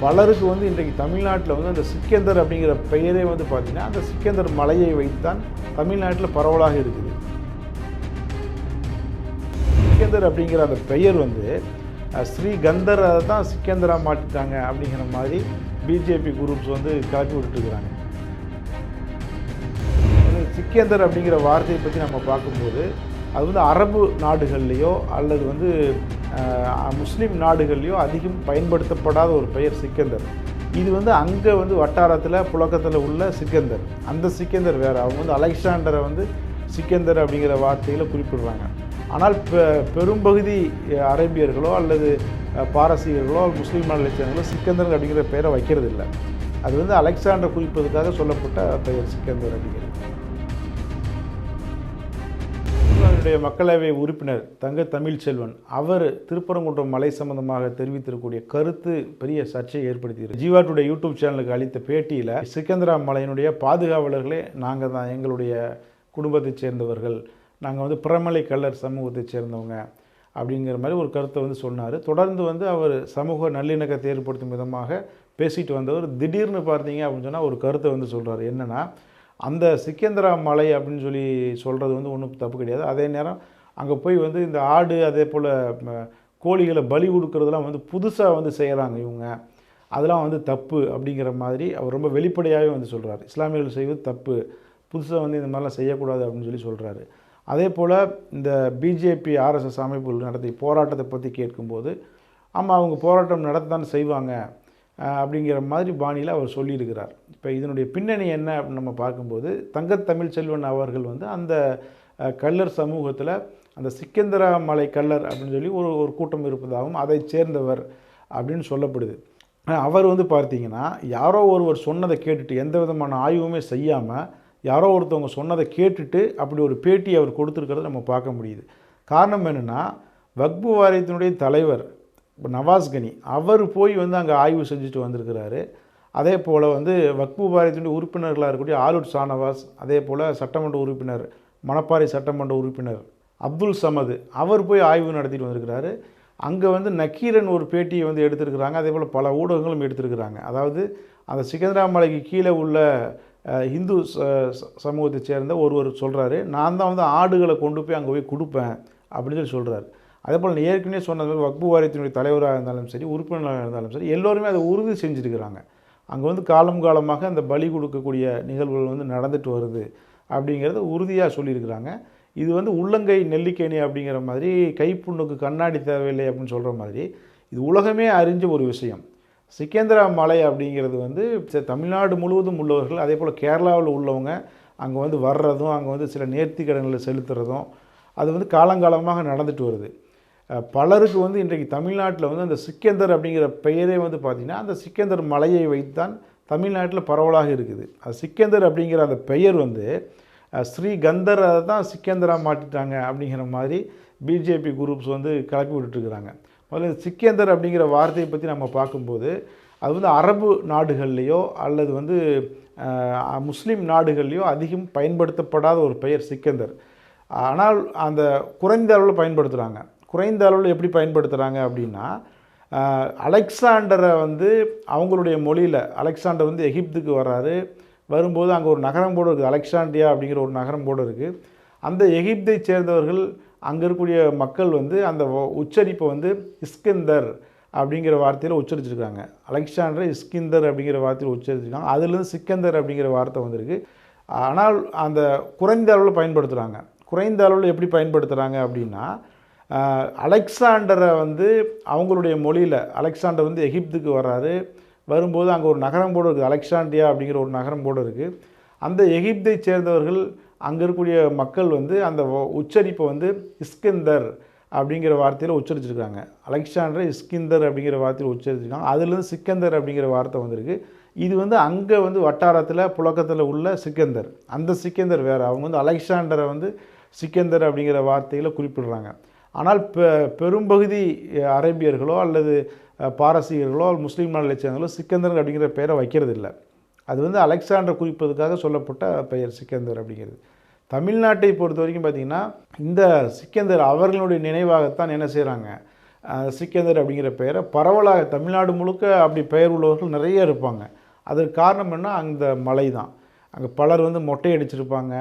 பலருக்கு வந்து இன்றைக்கு தமிழ்நாட்டில் வந்து அந்த சிக்கந்தர் அப்படிங்கிற பெயரே வந்து பார்த்திங்கன்னா அந்த சிக்கந்தர் மலையை வைத்துதான் தமிழ்நாட்டில் பரவலாக இருக்குது. சிக்கந்தர் அப்படிங்கிற அந்த பெயர் வந்து ஸ்ரீகந்தர் அதை தான் சிக்கந்தராக மாற்றிட்டாங்க அப்படிங்கிற மாதிரி பிஜேபி குரூப்ஸ் வந்து கிளப்பி விட்டுருக்குறாங்க சிக்கந்தர் அப்படிங்கிற வார்த்தையை பற்றி நம்ம பார்க்கும்போது அது வந்து அரபு நாடுகள்லேயோ அல்லது வந்து முஸ்லீம் நாடுகள்லையும் அதிகம் பயன்படுத்தப்படாத ஒரு பெயர் சிக்கந்தர். இது வந்து அங்கே வந்து வட்டாரத்தில் புழக்கத்தில் உள்ள சிக்கந்தர். அந்த சிக்கந்தர் வேறு. அவங்க வந்து அலெக்சாண்டரை வந்து சிக்கந்தர் அப்படிங்கிற வார்த்தையில் குறிப்பிடுறாங்க. ஆனால் பெ பெரும்பகுதி அரேபியர்களோ அல்லது பாரசீகர்களோ முஸ்லீம் நாடுகளை சிக்கந்தர் அப்படிங்கிற பெயரை வைக்கிறது இல்லை அது வந்து அலெக்சாண்டர் குறிப்பதற்காக சொல்லப்பட்ட பெயர் சிக்கந்தர் அப்படிங்கிறது. என்னுடைய மக்களவை உறுப்பினர் தங்க தமிழ்ச்செல்வன் அவர் திருப்பரங்குன்றம் மலை சம்பந்தமாக தெரிவித்திருக்கக்கூடிய கருத்து பெரிய சர்ச்சையை ஏற்படுத்தியிருக்கு. ஜீவா யூடியூப் சேனலுக்கு அளித்த பேட்டியில் சிக்கந்தரா மலையினுடைய பாதுகாவலர்களே நாங்கள் தான் எங்களுடைய குடும்பத்தைச் சேர்ந்தவர்கள். நாங்கள் வந்து பிரமலை கல்லர் சமூகத்தைச் சேர்ந்தவங்க. அப்படிங்கிற மாதிரி ஒரு கருத்தை வந்து சொன்னார். தொடர்ந்து வந்து அவர் சமூக நல்லிணக்கத்தை ஏற்படுத்தும் விதமாக பேசிட்டு வந்தவர் திடீர்னு பார்த்தீங்க அப்படின்னு சொன்னால் ஒரு கருத்தை வந்து சொல்கிறார் என்னென்னா அந்த சிக்கந்தரா மலை அப்படின்னு சொல்லி சொல்கிறது வந்து ஒன்றும் தப்பு கிடையாது. அதே நேரம் அங்கே போய் வந்து இந்த ஆடு அதே போல் கோழிகளை பலி கொடுக்கறதுலாம் வந்து புதுசாக வந்து செய்கிறாங்க இவங்க. அதெல்லாம் வந்து தப்பு அப்படிங்கிற மாதிரி அவர் ரொம்ப வெளிப்படையாகவே வந்து சொல்கிறார் இஸ்லாமியர்கள் செய்வது தப்பு. புதுசாக வந்து இந்த மாதிரிலாம் செய்யக்கூடாது அப்படின்னு சொல்லி சொல்கிறாரு அதே போல் இந்த பிஜேபி ஆர்எஸ்எஸ் அமைப்புகள் நடத்தி போராட்டத்தை பற்றி கேட்கும்போது ஆமாம் அவங்க போராட்டம் நடத்தத்தான் செய்வாங்க. அப்படிங்கிற மாதிரி பாணியில் அவர் சொல்லியிருக்கிறார். இப்போ இதனுடைய பின்னணி என்ன அப்படின்னு நம்ம பார்க்கும்போது தங்கத்தமிழ் செல்வன் அவர்கள் வந்து அந்த கல்லர் சமூகத்தில் அந்த சிக்கந்தரா மலை கல்லர் அப்படின்னு சொல்லி ஒரு ஒரு கூட்டம் இருப்பதாகவும் அதை சேர்ந்தவர் அப்படின்னு சொல்லப்படுது. அவர் வந்து பார்த்தீங்கன்னா யாரோ ஒருவர் சொன்னதை கேட்டுட்டு எந்த விதமான ஆய்வுமே செய்யாமல் யாரோ ஒருத்தவங்க சொன்னதை கேட்டுட்டு அப்படி ஒரு பேட்டி அவர் கொடுத்துருக்கிறத நம்ம பார்க்க முடியுது. காரணம் என்னென்னா வக்பு வாரியத்தினுடைய தலைவர் இப்போ நவாஸ் கனி அவர் போய் வந்து அங்கே ஆய்வு செஞ்சுட்டு வந்திருக்கிறாரு. அதே போல் வந்து வக்பு வாரியத்தினுடைய உறுப்பினர்களாக இருக்கக்கூடிய ஆலுட் ஷானவாஸ் அதே போல் சட்டமன்ற உறுப்பினர் மணப்பாறை சட்டமன்ற உறுப்பினர் அப்துல் சமது அவர் போய் ஆய்வு நடத்திட்டு வந்திருக்கிறாரு. அங்கே வந்து நக்கீரன் ஒரு பேட்டியை வந்து எடுத்திருக்கிறாங்க. அதே போல் பல ஊடகங்களும் எடுத்திருக்கிறாங்க. அதாவது அந்த சிகந்தராமலைக்கு கீழே உள்ள இந்து ச- ச- சேர்ந்த ஒருவர் சொல்கிறாரு நான் தான் வந்து ஆடுகளை கொண்டு போய் அங்கே போய் கொடுப்பேன் அப்படின்னு சொல்லி சொல்கிறாரு அதே போல் நான் ஏற்கனவே சொன்னது மாதிரி வக்பு வாரியத்தினுடைய தலைவராக இருந்தாலும் சரி உறுப்பினராக இருந்தாலும் சரி எல்லோருமே அதை உறுதி செஞ்சுருக்கிறாங்க. அங்கே வந்து காலம் காலமாக அந்த பலி கொடுக்கக்கூடிய நிகழ்வுகள் வந்து நடந்துட்டு வருது அப்படிங்கிறத உறுதியாக சொல்லியிருக்கிறாங்க. இது வந்து உள்ளங்கை நெல்லிக்கேணி அப்படிங்கிற மாதிரி கைப்புண்ணுக்கு கண்ணாடி தேவையில்லை அப்படின்னு சொல்கிற மாதிரி இது உலகமே அறிஞ்ச ஒரு விஷயம். சிக்கேந்திரா மலை அப்படிங்கிறது வந்து தமிழ்நாடு முழுவதும் உள்ளவர்கள் அதே போல் கேரளாவில் உள்ளவங்க அங்கே வந்து வர்றதும் அங்கே வந்து சில நேர்த்தி கடன்களை செலுத்துறதும் அது வந்து காலங்காலமாக நடந்துட்டு வருது. பலருக்கு வந்து இன்றைக்கு தமிழ்நாட்டில் வந்து அந்த சிக்கந்தர் அப்படிங்கிற பெயரே வந்து பார்த்திங்கன்னா அந்த சிக்கந்தர் மலையை வைத்தான் தமிழ்நாட்டில் பரவலாக இருக்குது. அது சிக்கந்தர் அப்படிங்கிற அந்த பெயர் வந்து ஸ்ரீகந்தர் ஸ்ரீ கந்தரை தான் சிக்கந்தராக மாட்டிட்டாங்க அப்படிங்கிற மாதிரி பிஜேபி குரூப்ஸ் வந்து கிளப்பி விட்டுட்டுருக்குறாங்க. முதல்ல சிக்கந்தர் அப்படிங்கிற வார்த்தையை பற்றி நம்ம பார்க்கும்போது அது வந்து அரபு நாடுகள்லேயோ அல்லது வந்து முஸ்லீம் நாடுகள்லேயோ அதிகம் பயன்படுத்தப்படாத ஒரு பெயர் சிக்கந்தர். ஆனால் அந்த குறைந்த அளவில் பயன்படுத்துகிறாங்க குறைந்த அளவில் எப்படி பயன்படுத்துகிறாங்க அப்படின்னா அலெக்சாண்டரை வந்து அவங்களுடைய மொழியில் அலெக்சாண்டர் வந்து எகிப்துக்கு வர்றாரு. வரும்போது அங்கே ஒரு நகரம் போட இருக்குது அலெக்சாண்டியா அப்படிங்கிற ஒரு நகரம் போட இருக்குது அந்த எகிப்தை சேர்ந்தவர்கள் அங்கே இருக்கக்கூடிய மக்கள் வந்து அந்த உச்சரிப்பை வந்து இஸ்கிந்தர் அப்படிங்கிற வார்த்தையில் உச்சரிச்சிருக்காங்க. அலெக்சாண்டர் இஸ்கிந்தர் அப்படிங்கிற வார்த்தையில் உச்சரிச்சிருக்காங்க. அதுலேருந்து சிக்கந்தர் அப்படிங்கிற வார்த்தை வந்திருக்கு. ஆனால் அந்த குறைந்த அளவில் பயன்படுத்துகிறாங்க குறைந்த அளவில் எப்படி பயன்படுத்துகிறாங்க அப்படின்னா அலெக்சாண்டரை வந்து அவங்களுடைய மொழியில் அலெக்சாண்டர் வந்து எகிப்துக்கு வர்றாரு. வரும்போது அங்கே ஒரு நகரம் போட இருக்குது அலெக்சாண்டியா அப்படிங்கிற ஒரு நகரம் போட இருக்குது அந்த எகிப்தை சேர்ந்தவர்கள் அங்கே இருக்கக்கூடிய மக்கள் வந்து அந்த உச்சரிப்பை வந்து இஸ்கிந்தர் அப்படிங்கிற வார்த்தையில் உச்சரிச்சிருக்காங்க. அலெக்சாண்டர் இஸ்கிந்தர் அப்படிங்கிற வார்த்தையில் உச்சரிச்சிருக்காங்க. அதுலேருந்து சிக்கந்தர் அப்படிங்கிற வார்த்தை வந்திருக்கு. இது வந்து அங்கே வந்து வட்டாரத்தில் புழக்கத்தில் உள்ள சிக்கந்தர். அந்த சிக்கந்தர் வேறு. அவங்க வந்து அலெக்சாண்டரை வந்து சிக்கந்தர் அப்படிங்கிற வார்த்தையில் குறிப்பிடுறாங்க. ஆனால் பெ பெரும்பகுதி அரேபியர்களோ அல்லது பாரசீகர்களோ முஸ்லீம் நாடுகளை சேர்ந்தவர்களோ சிக்கந்தர் அப்படிங்கிற பெயரை வைக்கிறது இல்லை அது வந்து அலெக்சாண்டர் குறிப்பதற்காக சொல்லப்பட்ட பெயர் சிக்கந்தர் அப்படிங்கிறது. தமிழ்நாட்டை பொறுத்த வரைக்கும் பார்த்திங்கன்னா இந்த சிக்கந்தர் அவர்களுடைய நினைவாகத்தான் என்ன செய்கிறாங்க சிக்கந்தர் அப்படிங்கிற பெயரை பரவலாக தமிழ்நாடு முழுக்க அப்படி பெயர் உள்ளவர்கள் நிறைய இருப்பாங்க. அதற்கு காரணம் என்ன அந்த மலை தான் அங்கே பலர் வந்து மொட்டை அடிச்சிருப்பாங்க.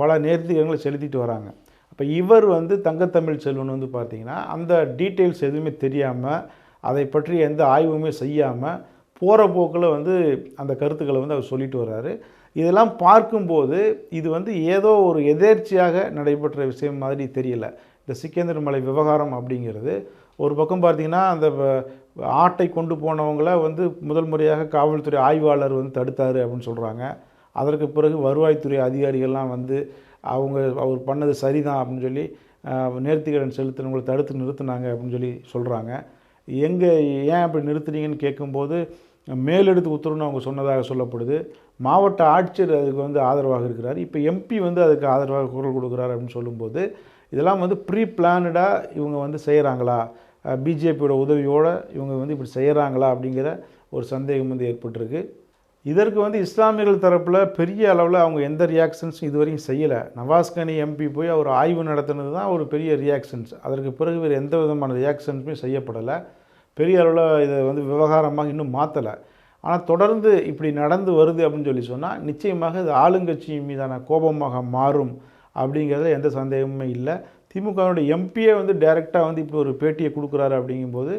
பல நேர்த்திகங்களை செலுத்திட்டு வராங்க. அப்போ இவர் வந்து தங்கத்தமிழ் செல்வன் வந்து பார்த்தீங்கன்னா அந்த டீட்டெயில்ஸ் எதுவுமே தெரியாமல் அதை பற்றி எந்த ஆய்வுமே செய்யாமல் போகிற போக்கில் வந்து அந்த கருத்துக்களை வந்து அவர் சொல்லிட்டு வர்றாரு. இதெல்லாம் பார்க்கும்போது இது வந்து ஏதோ ஒரு எதேர்ச்சியாக நடைபெற்ற விஷயம் மாதிரி தெரியல. இந்த சிக்கேந்திர மலை விவகாரம் அப்படிங்கிறது. ஒரு பக்கம் பார்த்தீங்கன்னா அந்த ஆட்டை கொண்டு போனவங்கள வந்து முதல் முறையாக காவல்துறை ஆய்வாளர் வந்து தடுத்தார் அப்படின்னு சொல்கிறாங்க அதற்கு பிறகு வருவாய்த்துறை அதிகாரிகள்லாம் வந்து அவங்க அவர் பண்ணது சரிதான் அப்படின்னு சொல்லி நேர்த்திக்கடன் செலுத்தினவங்களை தடுத்து நிறுத்தினாங்க அப்படின்னு சொல்லி சொல்கிறாங்க எங்கே ஏன் அப்படி நிறுத்துனீங்கன்னு கேட்கும்போது மேலெடுத்து உத்தரவுன்னு அவங்க சொன்னதாக சொல்லப்படுது. மாவட்ட ஆட்சியர் அதுக்கு வந்து ஆதரவாக இருக்கிறார். இப்போ எம்பி வந்து அதுக்கு ஆதரவாக குரல் கொடுக்குறாரு அப்படின்னு சொல்லும்போது இதெல்லாம் வந்து ப்ரீ பிளானடாக இவங்க வந்து செய்கிறாங்களா பிஜேபியோட உதவியோடு இவங்க வந்து இப்படி செய்கிறாங்களா அப்படிங்கிற ஒரு சந்தேகம் வந்து ஏற்பட்டிருக்கு. இதற்கு வந்து இஸ்லாமியர்கள் தரப்பில் பெரிய அளவில் அவங்க எந்த ரியாக்ஷன்ஸும் இதுவரையும் செய்யலை. நவாஸ்கனி எம்பி போய் அவர் ஆய்வு நடத்தினது தான் ஒரு பெரிய ரியாக்ஷன்ஸ் அதற்கு பிறகு வேறு எந்த விதமான ரியாக்ஷன்ஸுமே செய்யப்படலை. பெரிய அளவில் இதை வந்து விவகாரமாக இன்னும் மாற்றலை ஆனால் தொடர்ந்து இப்படி நடந்து வருது அப்படின்னு சொல்லி சொன்னால் நிச்சயமாக இது ஆளுங்கட்சி மீதான கோபமாக மாறும் அப்படிங்கிறதுல எந்த சந்தேகமுமே இல்லை. திமுகவினுடைய எம்பியே வந்து டைரெக்டாக வந்து இப்படி ஒரு பேட்டியை கொடுக்குறாரு அப்படிங்கும்போது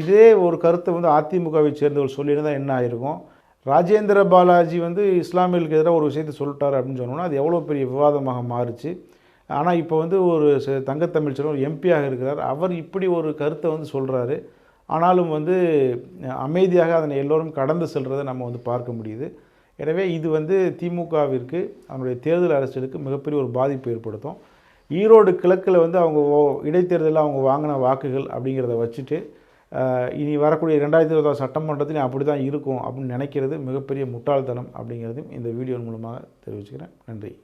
இதே ஒரு கருத்தை வந்து அதிமுகவை சேர்ந்தவர் சொல்லியிருந்தால் என்ன ஆயிருக்கும்? ராஜேந்திர பாலாஜி வந்து இஸ்லாமியர்களுக்கு எதிராக ஒரு விஷயத்தை சொல்லிட்டார் அப்படின்னு சொன்னோன்னா அது எவ்வளோ பெரிய விவாதமாக மாறுச்சு. ஆனால் இப்போ வந்து ஒரு ச- தங்கத்தமிழ் ஒரு எம்பியாக இருக்கிறார். அவர் இப்படி ஒரு கருத்தை வந்து சொல்கிறாரு ஆனாலும் வந்து அமைதியாக அதனை எல்லோரும் கடந்து செல்கிறத நம்ம வந்து பார்க்க முடியுது. எனவே இது வந்து திமுகவிற்கு அதனுடைய தேர்தல் அரசியலுக்கு மிகப்பெரிய ஒரு பாதிப்பு ஏற்படுத்தும். ஈரோடு கிழக்கில் வந்து அவங்க ஓ- இடைத்தேர்தலில் அவங்க வாங்கின வாக்குகள் அப்படிங்கிறத வச்சுட்டு இனி வரக்கூடிய ரெண்டாயிரத்தி இருபதாம் சட்டமன்றத்திலையும் அப்படி தான் இருக்கும் அப்படின்னு நினைக்கிறது மிகப்பெரிய முட்டாள்தனம் அப்படிங்கிறதையும் இந்த வீடியோ மூலமாக தெரிவிச்சுக்கிறேன். நன்றி.